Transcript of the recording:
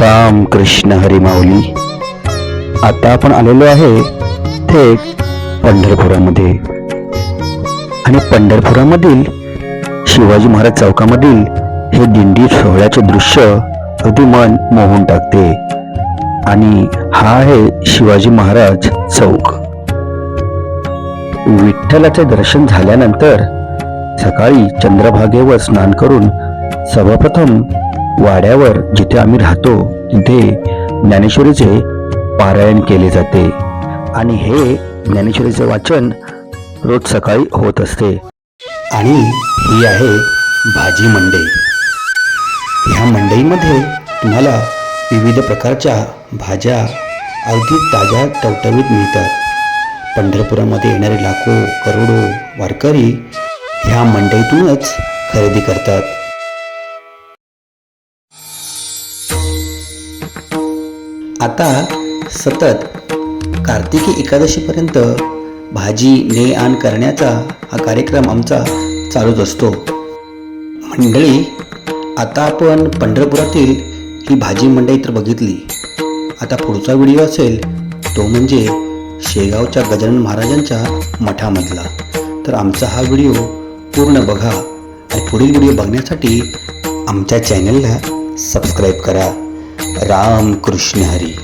राम कृष्ण हरिमाऊली आता आपण आलेलो आहे थेट पंढरपुरामध्ये. आणि पंढरपुरामधील शिवाजी महाराज चौकामधील हे दिंडी सोहळ्याचे दृश्य अगदी मन मोहून टाकते. आणि हा आहे शिवाजी महाराज चौक. विठ्ठलाचे दर्शन झाल्यानंतर सकाळी चंद्रभागेवर स्नान करून सर्वप्रथम वाड्यावर जिथे आम्ही राहतो तिथे ज्ञानेश्वरीचे पारायण केले जाते. आणि हे ज्ञानेश्वरीचे वाचन रोज सकाळी होत असते. आणि ही आहे भाजी मंडई. ह्या मंडईमध्ये तुम्हाला विविध प्रकारच्या भाज्या अगदी ताज्या टवटवीत मिळतात. पंढरपुरामध्ये येणारे लाखो करोडो वारकरी ह्या मंडईतूनच खरेदी करतात. आता सतत कार्तिकी एकादशीपर्यंत भाजी ने आण करण्याचा हा कार्यक्रम आमचा चालूच असतो. मंडळी आता आपण पंढरपुरातील ही भाजी मंडई तर बघितली. आता पुढचा व्हिडिओ असेल तो म्हणजे शेगावच्या गजानन महाराजांच्या मठामधला. तर आमचा हा व्हिडिओ पूर्ण बघा आणि पुढील व्हिडिओ बघण्यासाठी आमच्या चॅनलला सबस्क्राईब करा. राम कृष्ण हरी।